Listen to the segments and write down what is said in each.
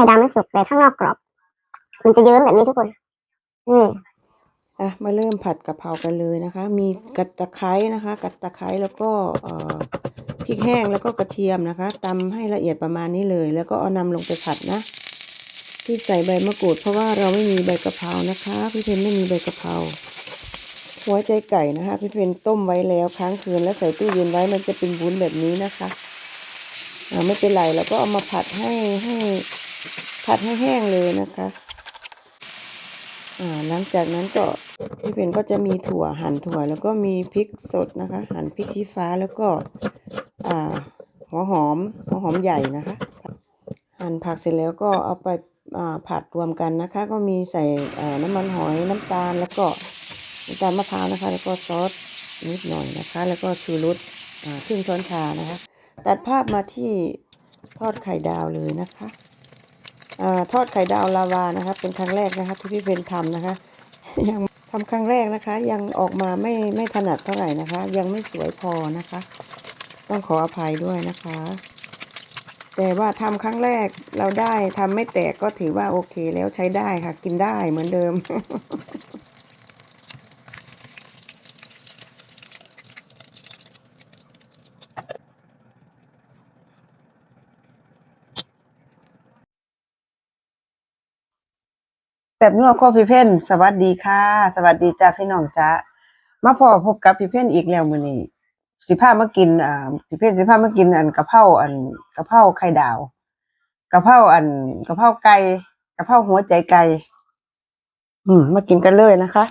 ข่ดาวไม่สุกแต่ข้างนอกกรอบ มันจะเยิ้มแบบนี้ทุกคน อืมอะมาเริ่มผัดกะเพรากันเลยนะคะ มีกระตะไคร้นะคะ กระตะไคร้แล้วก็เอ่อพริกแห้งแล้วก็กระเทียมนะคะตำให้ละเอียดประมาณนี้เลย แล้วก็เอานำลงไปผัดนะ ที่ใส่ใบมะกรูด เพราะว่าเราไม่มีใบกะเพรานะคะ พี่เพนไม่มีใบกะเพราหัวใจไก่นะคะ พี่เพนต้มไว้แล้วค้างคืนแล้วใส่ตู้เย็นไว้มันจะเป็นวุ้นแบบนี้นะคะอ่าไม่เป็นไรแล้วก็เอามาผัดให้ให้ ผัดให้แห้งเลยนะคะอ่าหลังจากนั้นก็พี่เพนก็จะมีถั่วหั่นถั่ว แล้วก็มีพริกสดนะคะ หั่นพริกชี้ฟ้าแล้วก็อ่าหัวหอมหัวหอมใหญ่นะคะ หั่นผักเสร็จแล้วก็เอาไปผัดรวมกันนะคะ ก็มีใส่น้ำมันหอยน้ำตาลแล้วก็น้ำตาลมะพร้าวนะคะ แล้วก็ซอสนิดหน่อยนะคะ แล้วก็ชูรสอ่าครึ่งช้อนชานะคะ ตัดภาพมาที่ทอดไข่ดาวเลยนะคะ อทอดไข่ดาวลาวานะคะเป็นครั้งแรกนะคะที่พี่เพนทำนะคะ ยังทำครั้งแรกนะคะ ยังออกมาไม่ไม่ถนัดเท่าไหร่นะคะ ยังไม่สวยพอนะคะ ต้องขออภัยด้วยนะคะ แต่ว่าทำครั้งแรกเราได้ทำไม่แตกก็ถือว่าโอเคแล้วใช้ได้ค่ะ กินได้เหมือนเดิม แบบนัวข้อพี่เพ่นสวัสดีค่ะ สวัสดีจ้าพี่น้องจ้ามาพอพบกับพี่เพ่นอีกแล้วมื้อนี้สิพามากินอ่าพี่เพ่นสิพามากินอันกะเพราอันกะเพราไข่ดาวกะเพราอันกะเพราไก่กะเพราหัวใจไก่อืมมากินกันเลยนะคะ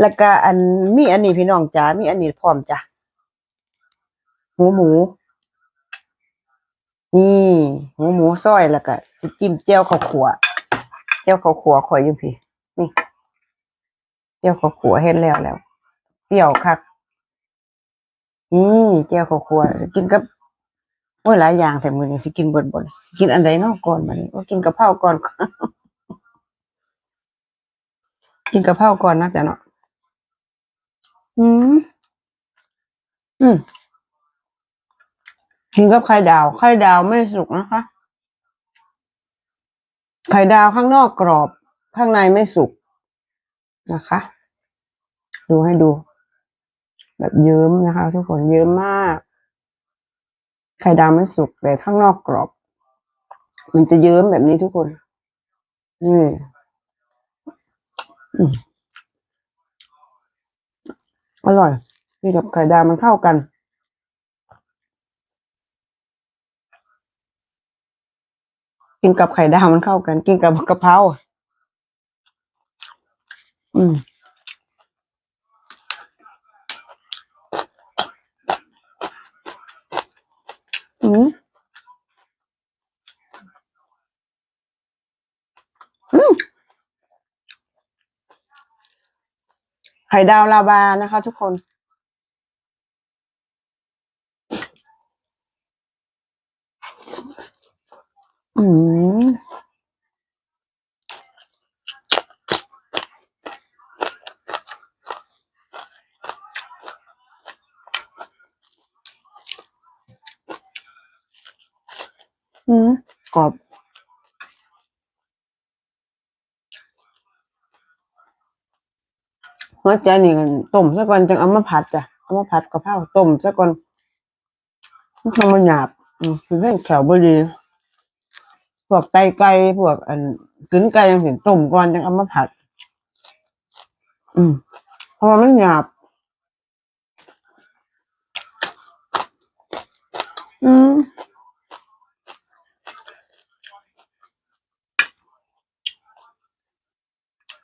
แล้วก็อันมีอันนี้พี่น้องจ้ามีอันนี้พร้อมจ้ะหมูหมูนี่หมูหมูซอยแล้วก็สิจิ้มแจ่วข้าวขัว เจ้าเขาขัวข่อยอยู่พี่ นี่เจ้าเขาขัวเห็นแล้วแล้ว เปรี้ยวคัก นี่เจ้าเขาขัวกินกับโอ้ยหลายอย่างแต่มือนี้สิกินบดบ่นี่สิกินอันใดเนาะก่อนบัดนี้ก็กินกะเพราก่อน กินกะเพราก่อนนะจ๊ะเนาะอืมอืมกินกับไข่ดาว ไข่ดาวไม่สุกนะคะ ไข่ดาวข้างนอกกรอบ ข้างในไม่สุกนะคะ ดูให้ดู แบบเยิ้มนะคะ ทุกคนเยิ้มมาก ไข่ดาวไม่สุกแต่ข้างนอกกรอบ มันจะเยิ้มแบบนี้ทุกคนนี่อร่อยนี่กับไข่ดาวมันเข้ากัน กินกับไข่ดาวมันเข้ากัน กินกับกะเพราอืมอืมอืมไข่ดาวลาวานะคะทุกคน อืมอืมกรอบหัวใจนี่ต้มซะก่อนจังเอามาผัดจ้ะเอามาผัดกะเพราต้มซะก่อนมันทำมันหยาบอืมคือให้แขวบดี พวกไตไก่พวกอันกึนไก่ยังสิต้มก่อนจังเอามาผัด อืมเพราะว่ามันหยาบ อืม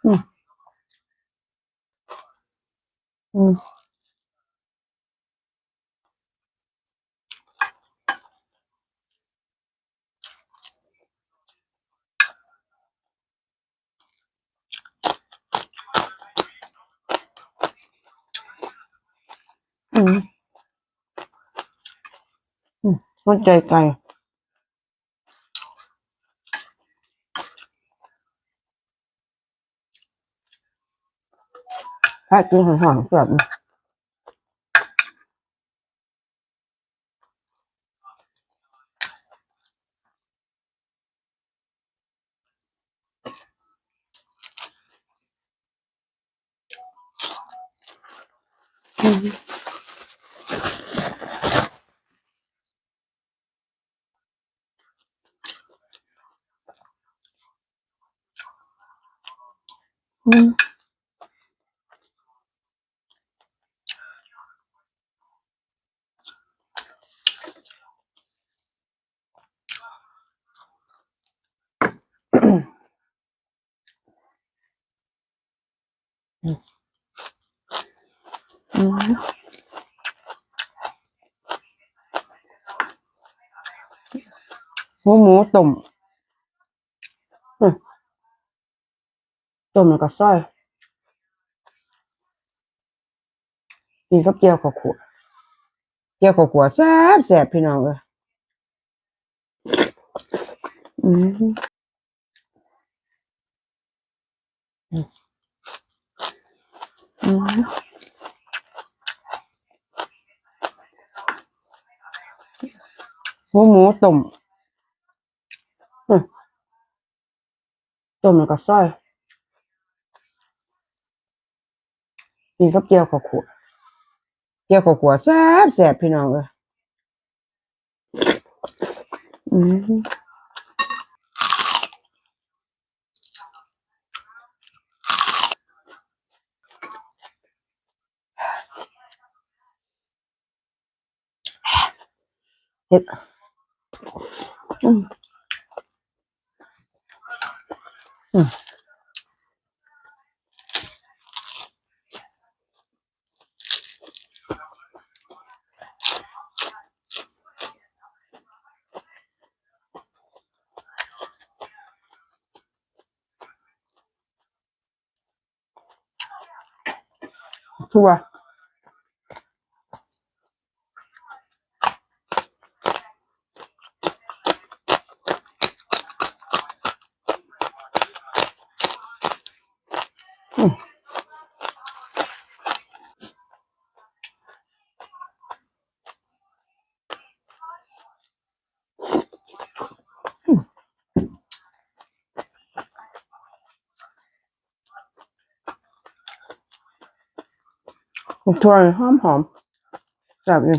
อืมอืม อืมเข้ใจไก่ถ้ากินหอมๆแบบ嗯。Mm ม อืมอืมหมูหมูต้มอืม ต้มแล้วก็ซอยกินกับเจียวข้าวขัวเจียวข้าวขัวแซ่บแซ่บพี่น้องเอ้ยอืมอืมหมูหมูต้มต้มแล้วก็ซอย กินกับเจียวข้าวขัวเจียวข้าวขัวแซ่บแซ่บพี่น้องเอ้ยอืมเฮ็ดอืมอืม ทั่วอืม ทั่วหอมหอมแซ่บอยู่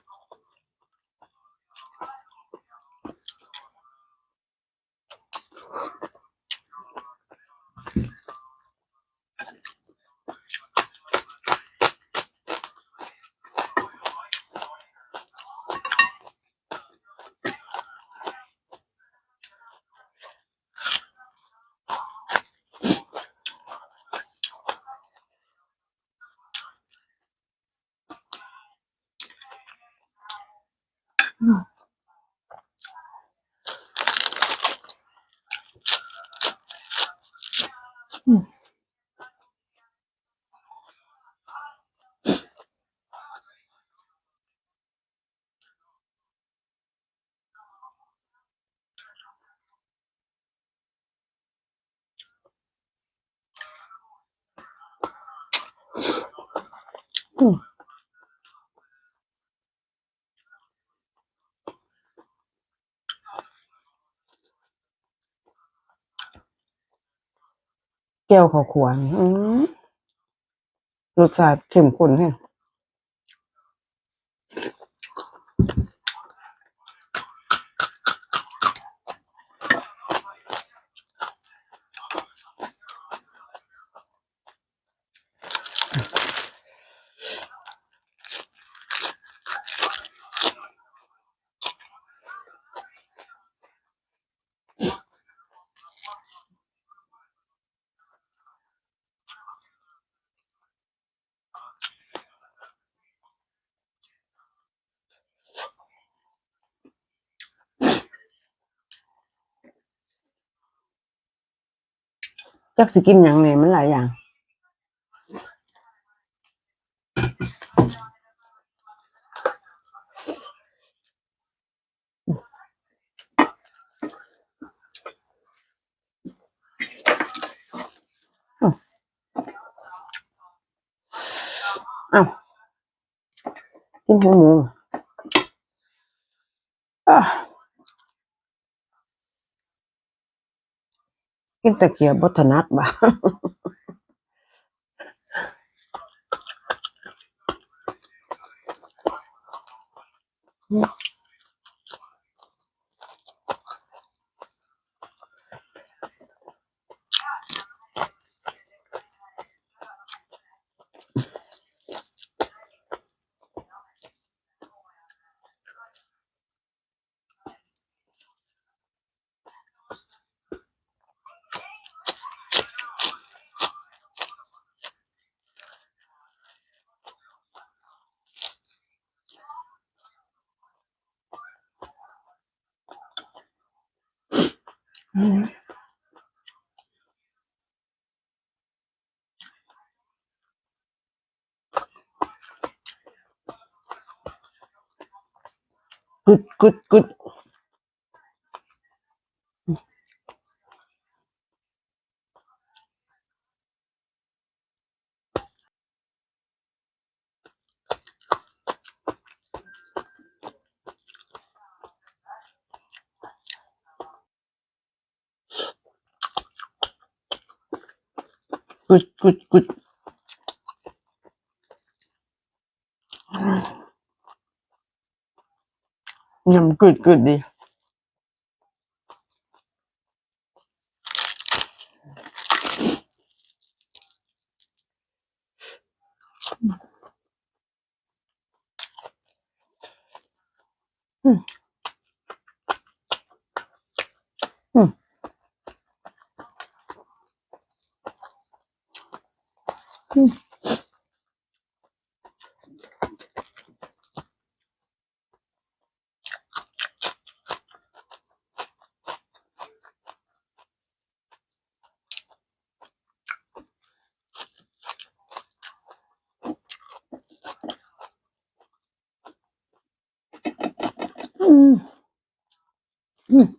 อืม แก้วข้าวขวานรสชาติเข้มข้นแฮง จักสิกินหยังเนี่ยมันหลายอย่าง อ้าวกินหัวหมูอะ กินตะเกียบบัถนัดบ่าอืม กึดกึด กึดกึดกึดกึดยำกึด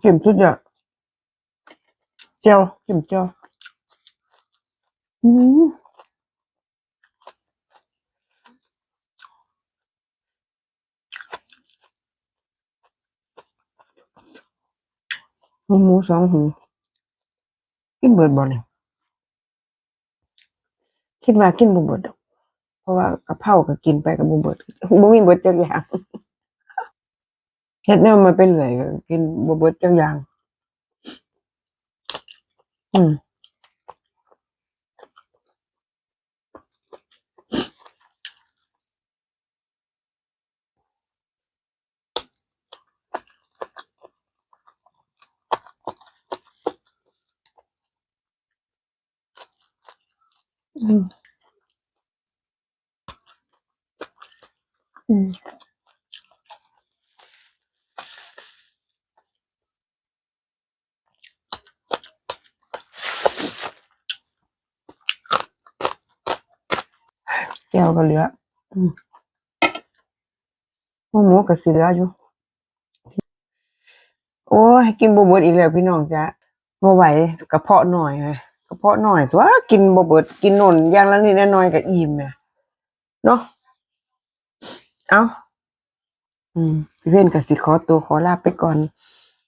เข็มสุดยอดเจียวเข็มเจียวอืมหูหมูสองหูกินเบิดบ่เนี่ยคิดว่ากินบ่เบิดดเพราะว่ากะเพราก็กินไปกับบ่เบิดบ่มีเบิดจักอย่าง เฮ็ดแนวมาเป็นเรื่อยกินบ่เบิดจักอย่าง อืมอืมอืม แก็เหลืออืมหมูหมูก็สิเหลืออยู่ โอ้ยกินบ่เบิดอีกแล้วพี่น้องจ้ะบ่ไหวกระเพาะหน่อยไงกระเพาะหน่อยตัวกินบ่เบิดกินนนอย่างละนิดน่อยก็อิ่มแหมเนาะเอาอืมพี่เพ่นก็สิขอตัวขอลาไปก่อน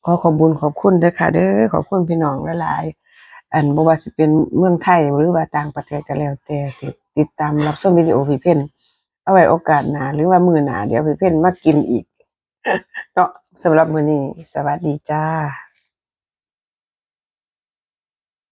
ขอขอบคุญขอบคุณเด้อค่ะ เด้อขอบคุณพี่น้องหลายๆอันบ่ว่าสิเป็นเมืองไทยหรือว่าต่างประเทศก็แล้วแต่ที่ ติดตามรับชมวิดีโอพี่เพ่นเอาไว้โอกาสหนาหรือว่ามือหนาเดี๋ยวพี่เพ่นมากินอีกเนาะสำหรับมือนี้ สวัสดีจ้า